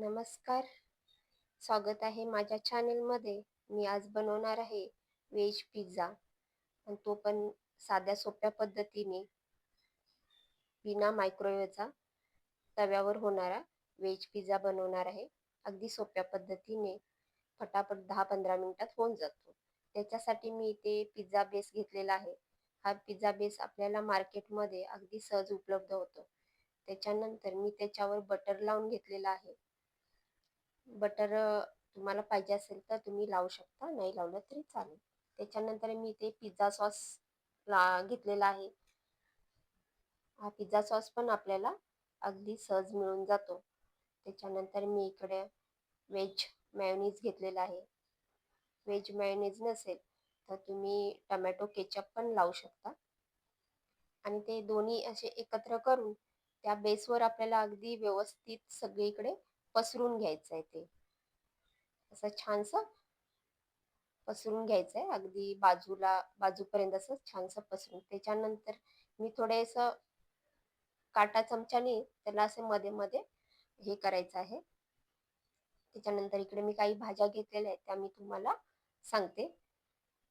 नमस्कार. स्वागत आहे माझ्या चॅनेलमध्ये मी आज बनवणार आहे व्हेज पिझ्झा आणि तो पण साध्या सोप्या पद्धतीने. बिना मायक्रोवेव्हचा तव्यावर होणारा व्हेज पिझ्झा बनवणार आहे. अगदी सोप्या पद्धतीने. फटाफट दहा पंधरा मिनिटात होऊन जातो. त्याच्यासाठी मी इथे पिझ्झा बेस घेतलेला आहे. हा पिझ्झा बेस आपल्याला मार्केटमध्ये अगदी सहज उपलब्ध होतो. त्याच्यानंतर मी त्याच्यावर बटर लावून घेतलेला आहे. बटर तुम्हाला पाहिजे असेल तर तुम्ही लावू शकता. नाही लावलं तरी चालेल. त्याच्यानंतर मी इथे पिझ्झा सॉस ला घेतलेला आहे. हा पिझ्झा सॉस पण आपल्याला अगदी सहज मिळून जातो. त्याच्यानंतर मी इकडे व्हेज मॅयोनीज घेतलेला आहे. व्हेज मॅयोनीज नसेल तर तुम्ही टमॅटो केचप पण लावू शकता. आणि ते दोन्ही असे एकत्र करून त्या बेसवर आपल्याला अगदी व्यवस्थित सगळीकडे पसरून घ्यायचं आहे ते. असं छानसं पसरून घ्यायचं आहे अगदी बाजूला बाजूपर्यंत असं छानसं पसरून. त्याच्यानंतर मी थोडेसं काटा चमच्याने त्याला असं मध्ये मध्ये हे करायचं आहे. त्याच्यानंतर इकडे मी काही भाज्या घेतलेल्या आहेत त्या मी तुम्हाला सांगते.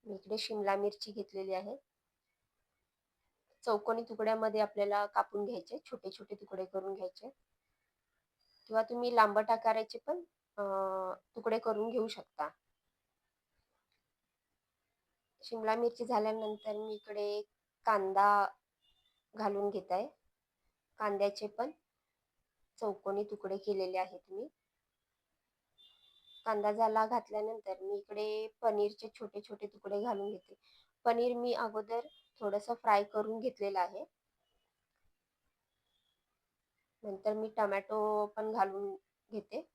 मी इकडे शिमला मिरची घेतलेली आहे. चौकोनी तुकड्यामध्ये आपल्याला कापून घ्यायचे छोटे छोटे तुकडे करून घ्यायचे. किंवा तुम्ही लांबट आकाराचे पण तुकडे करून घेऊ शकता. शिमला मिरची झाल्यानंतर मी इकडे कांदा घालून घेत. आहे कांद्याचे पण चौकोनी तुकडे केलेले आहेत मी. कांदा झाला घातल्यानंतर मी इकडे पनीरचे छोटे छोटे तुकडे घालून घेते. पनीर मी अगोदर थोडंसं फ्राय करून घेतलेलं आहे. नंतर मी टमॅटो पण घालून घेते.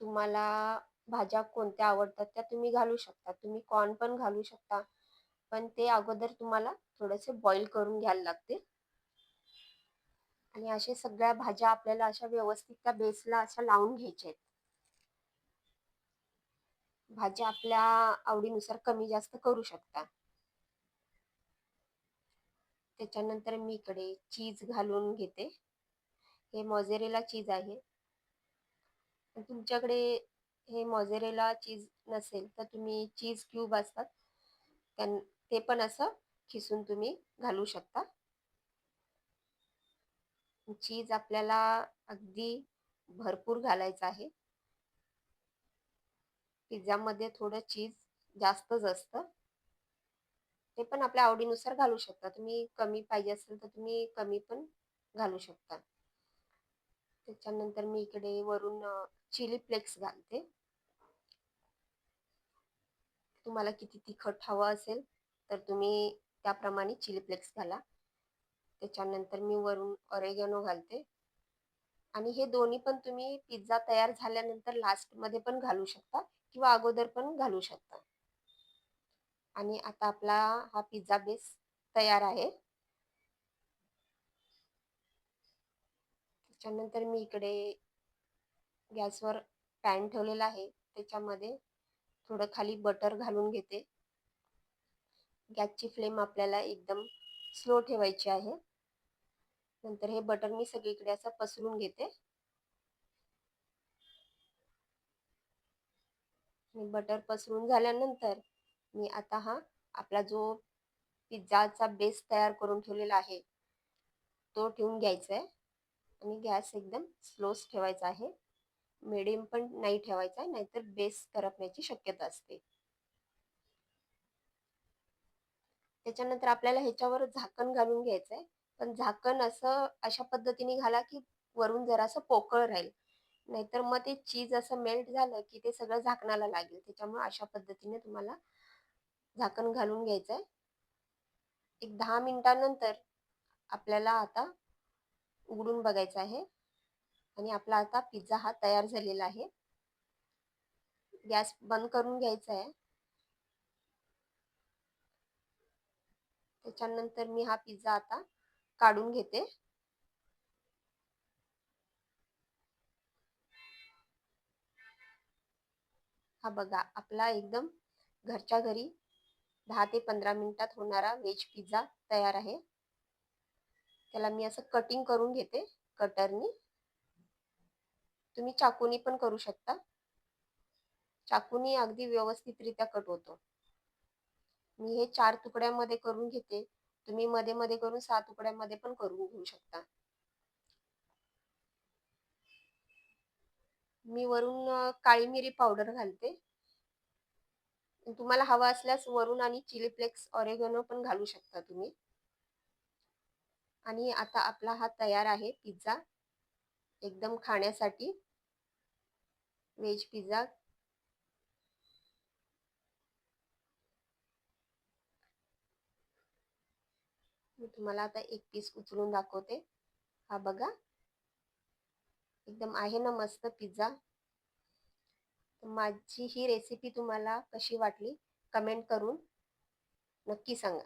तुम्हाला भाज्या कोणत्या आवडतात त्या तुम्ही घालू शकता. तुम्ही कॉर्न पण घालू शकता. पण ते अगोदर तुम्हाला थोडेसे बॉईल करून घ्यायला लागते आणि अशा सगळ्या भाज्या आपल्याला अशा व्यवस्थित त्या बेसला अशा लावून घ्यायच्या आहेत. भाज्या आपल्या आवडीनुसार कमी जास्त करू शकता. त्याच्यानंतर मी इकडे चीज घालून घेते. हे मोझेरेला चीज आहे. तुमच्याकडे हे मोझेरेला चीज नसेल तर तुम्ही चीज क्यूब असतात. त्यां ते पण असं खिसून तुम्ही घालू शकता. चीज आपल्याला अगदी भरपूर घालायचं आहे. पिझ्झामध्ये थोडं चीज जास्तच असतं. ते पण आपल्या आवडीनुसार घालू शकता. तुम्ही कमी पाहिजे असेल तर तुम्ही कमी पण घालू शकता. त्याच्यानंतर मी इकडे वरून चिली फ्लेक्स घालते. तुम्हाला किती तिखट हवं असेल तर तुम्ही त्याप्रमाणे चिली फ्लेक्स घाला. त्याच्यानंतर मी वरून ऑरेगॅनो घालते. आणि हे दोन्ही पण तुम्ही पिझ्झा तयार झाल्यानंतर लास्टमध्ये पण घालू शकता किंवा अगोदर पण घालू शकता. आणि आता आपला हा पिझ्झा बेस तयार आहे. त्याच्यानंतर मी इकडे गॅसवर पॅन ठेवलेला आहे. त्याच्यामध्ये थोडं खाली बटर घालून घेते. गॅसची फ्लेम आपल्याला एकदम स्लो ठेवायची आहे. नंतर हे बटर मी सगळीकडे असं पसरून घेते. बटर पसरून झाल्यानंतर मी आता हा आपला जो पिझ्झाचा बेस तयार करून ठेवलेला आहे तो ठेवून घ्यायचा आहे. आणि गॅस एकदम स्लोच ठेवायचा आहे. मिडियम पण नाही ठेवायचा नाहीतर बेस करपण्याची शक्यता असते. त्याच्यानंतर आपल्याला ह्याच्यावर झाकण घालून घ्यायचं आहे पण झाकण असं अशा पद्धतीने घाला की वरून जरासं पोकळ राहील. नाहीतर मग ते चीज असं मेल्ट झालं की ते सगळं झाकणाला लागेल. त्याच्यामुळे अशा पद्धतीने तुम्हाला झाकण घालून घ्यायचं आहे एक दहा मिनिटानंतर आपल्याला आता उघडून बघायचं आहे. आणि आपला आता पिझ्झा हा तयार झालेला आहे. गॅस बंद करून घ्यायचा आहे. त्याच्यानंतर मी हा पिझ्झा आता काढून घेते. हा बघा आपला एकदम घरच्या घरी दहा ते पंधरा मिनिटात होणारा व्हेज पिझ्झा तयार आहे. त्याला मी असं कटिंग करून घेते कटरनी तुम्ही चाकूनी पण करू शकता. चाकूनी अगदी व्यवस्थितरित्या कट होतो. मी हे चार तुकड्यामध्ये करून घेते. तुम्ही मध्ये मध्ये करून सहा तुकड्यामध्ये पण करून घेऊ शकता. मी वरून काळी मिरी पावडर घालते. तुम्हाला हवा असल्यास वरून आणि चिली फ्लेक्स ऑरेगनो पण घालू शकता तुम्ही. आणि आता आपला हा तयार आहे पिझ्झा. एकदम खाण्यासाठी. Veg pizza. मी तुम्हाला आता एक पीस उचलून दाखवते. हा बघा. एकदम आहे ना मस्त पिझ्झा. माझी ही रेसिपी तुम्हाला कशी वाटली? कमेंट करून नक्की सांगा.